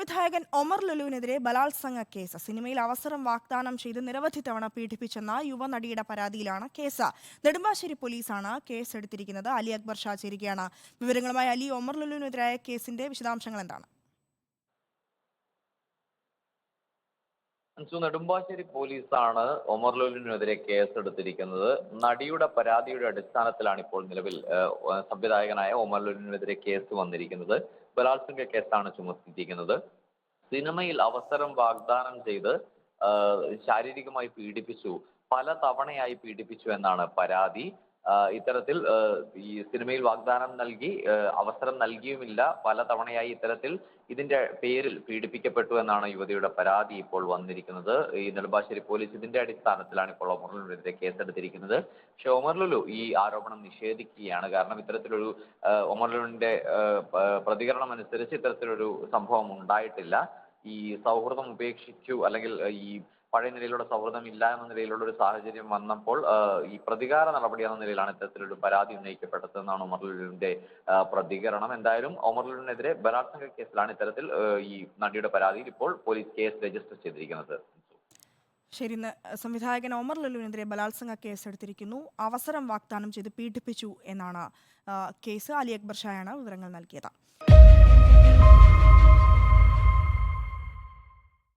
സംവിധായകൻ ഒമർ ലുലുവിനെതിരെ ബലാത്സംഗ കേസ്. സിനിമയിൽ അവസരം വാഗ്ദാനം ചെയ്ത് നിരവധി തവണ പീഡിപ്പിച്ചെന്ന യുവനടിയുടെ പരാതിയിലാണ് കേസ്. നെടുമ്പാശ്ശേരി പോലീസാണ് കേസ് എടുത്തിരിക്കുന്നത് അലി അക്ബർ ഷാ ചേരുകയാണ്. വിവരങ്ങളുമായി അലി ഒമർ ലുലുവിനെതിരായ കേസിന്റെ വിശദാംശങ്ങൾ എന്താണ്? അൻസു നെടുമ്പാശ്ശേരി പോലീസാണ് ഒമർ ലുലുവിനെതിരെ കേസെടുത്തിരിക്കുന്നത്. നടിയുടെ പരാതിയുടെ അടിസ്ഥാനത്തിലാണ് ഇപ്പോൾ നിലവിൽ സംവിധായകനായ ഒമർ ലുലുവിനെതിരെ കേസ് വന്നിരിക്കുന്നത്. ബലാത്സംഗ കേസാണ് ചുമത്തിയിരിക്കുന്നത്. സിനിമയിൽ അവസരം വാഗ്ദാനം ചെയ്ത് ശാരീരികമായി പീഡിപ്പിച്ചു പല തവണയായി പീഡിപ്പിച്ചു എന്നാണ് പരാതി. ഇത്തരത്തിൽ ഈ സിനിമയിൽ വാഗ്ദാനം നൽകി അവസരം നൽകിയുമില്ല. പല തവണയായി ഇത്തരത്തിൽ ഇതിന്റെ പേരിൽ പീഡിപ്പിക്കപ്പെട്ടു എന്നാണ് യുവതിയുടെ പരാതി ഇപ്പോൾ വന്നിരിക്കുന്നത്. ഈ നെടുമ്പാശ്ശേരി പോലീസ് ഇതിന്റെ അടിസ്ഥാനത്തിലാണ് ഇപ്പോൾ ഒമർ കേസെടുത്തിരിക്കുന്നത്. പക്ഷേ ഒമർ ലുലു ഈ ആരോപണം നിഷേധിക്കുകയാണ്. കാരണം ഇത്തരത്തിലൊരു ആഹ്, ഒമർ ലുലുവിന്റെ പ്രതികരണം അനുസരിച്ച് ഇത്തരത്തിലൊരു സംഭവം ഉണ്ടായിട്ടില്ല. ഈ സൗഹൃദം ഉപേക്ഷിച്ചു അല്ലെങ്കിൽ ഈ പഴയ നിലയിലുള്ള സൗഹൃദം ഇല്ല എന്ന നിലയിലുള്ള ഒരു സാഹചര്യം വന്നപ്പോൾ ഈ പ്രതികാര നടപടി എന്ന നിലയിലാണ് ഇത്തരത്തിലൊരു പരാതി ഉന്നയിക്കപ്പെട്ടതെന്നാണ് ഒമർ ലുലുവിന്റെ പ്രതികരണം. എന്തായാലും ഒമർ ലുലുവിനെതിരെ ബലാത്സംഗ കേസിലാണ് ഇത്തരത്തിൽ ഈ നടിയുടെ പരാതിയിൽ ഇപ്പോൾ പോലീസ് കേസ് രജിസ്റ്റർ ചെയ്തിരിക്കുന്നത്. ശരി സംവിധായകൻ ഒമർ ലുലുവിനെതിരെ ബലാത്സംഗ കേസ് എടുത്തിരിക്കുന്നു. അവസരം വാഗ്ദാനം ചെയ്ത് പീഡിപ്പിച്ചു എന്നാണ് കേസ്. അലി അക്ബർ ഷായാണ് വിവരങ്ങൾ നൽകിയത്.